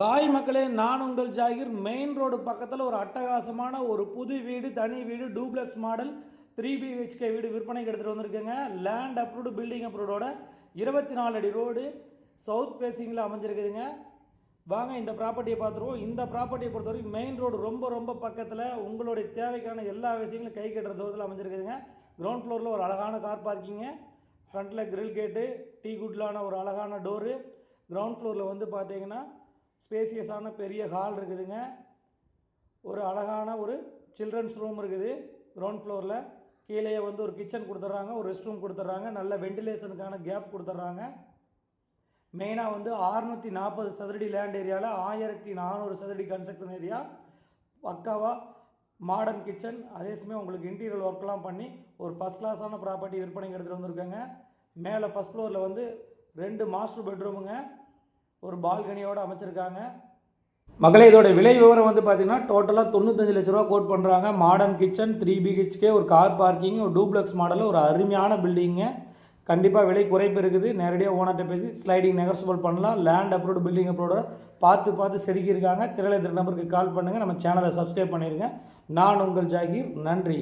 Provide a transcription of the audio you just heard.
தாய் மக்களே நான் உங்கள் ஜாகிர். மெயின் ரோடு பக்கத்தில் ஒரு அட்டகாசமான ஒரு புது வீடு தனி வீடு டூப்ளெக்ஸ் மாடல் த்ரீ பிஹெச்கே வீடு விற்பனைக்கு எடுத்துகிட்டு வந்திருக்கேங்க. லேண்ட் அப்ரூவ்டு பில்டிங் அப்ரூவோட இருபத்தி நாலு அடி ரோடு சவுத் ஃபேஸிங்கில் அமைஞ்சிருக்குதுங்க. வாங்க இந்த ப்ராப்பர்ட்டியை பார்த்துருவோம். இந்த ப்ராப்பர்ட்டியை பொறுத்த வரைக்கும் மெயின் ரோடு ரொம்ப ரொம்ப பக்கத்தில் உங்களுடைய தேவைக்கான எல்லா விஷயங்களும் கை கட்டுற தூரத்தில் அமைஞ்சிருக்குதுங்க. கிரவுண்ட் ஃப்ளோரில் ஒரு அழகான கார் பார்க்கிங்கு ஃப்ரண்ட்டில் கிரில் கேட்டு டீ குட்லான ஒரு அழகான டோரு கிரவுண்ட் ஃப்ளோரில் வந்து பார்த்தீங்கன்னா ஸ்பேசியஸான பெரிய ஹால் இருக்குதுங்க. ஒரு அழகான ஒரு சில்ட்ரன்ஸ் ரூம் இருக்குது. கிரவுண்ட் ஃப்ளோரில் கீழே வந்து ஒரு கிச்சன் கொடுத்துட்றாங்க ஒரு ரெஸ்ட் ரூம் கொடுத்துட்றாங்க நல்ல வெண்டிலேஷனுக்கான கேப் கொடுத்துட்றாங்க. மெயினாக வந்து 640 நாற்பது சதுரடி லேண்ட் ஏரியாவில் ஆயிரத்தி நானூறு சதுரடி கன்ஸ்ட்ரக்ஷன் ஏரியா. பக்காவாக மாடர்ன் கிச்சன் அதே சமயம் உங்களுக்கு இன்டீரியர் ஒர்க்லாம் பண்ணி ஒரு ஃபஸ்ட் கிளாஸான ப்ராப்பர்ட்டி விற்பனைக்கு எடுத்துகிட்டு வந்திருக்காங்க. மேலே ஃபஸ்ட் ஃப்ளோரில் வந்து ரெண்டு மாஸ்டர் பெட்ரூமுங்க. ஒரு பால்கனியோடு அமைச்சிருக்காங்க. மக்களே இதோட விலை விவரம் வந்து பார்த்தீங்கன்னா டோட்டலாக தொண்ணூத்தஞ்சு லட்ச ரூபா கோட் பண்ணுறாங்க மாடர்ன் கிச்சன் த்ரீ பிஹெச்கே ஒரு கார் பார்க்கிங் ஒரு டூப்ளெக்ஸ் மாடலில் ஒரு அருமையான பில்டிங்கு கண்டிப்பாக விலை குறைப்பு இருக்குது. நேரடியாக ஓனர்கிட்ட பேசி ஸ்லைடிங் நெகர்சபிள் பண்ணலாம். லேண்ட் அப்ரூவ்டு பில்டிங் அப்ரூவோட பார்த்து பார்த்து செதுக்கியிருக்காங்க. திரளை திரு நம்பருக்கு கால் பண்ணுங்கள் நம்ம சேனலை சப்ஸ்கிரைப் பண்ணிடுங்க நான் உங்கள் ஜாகிர். நன்றி.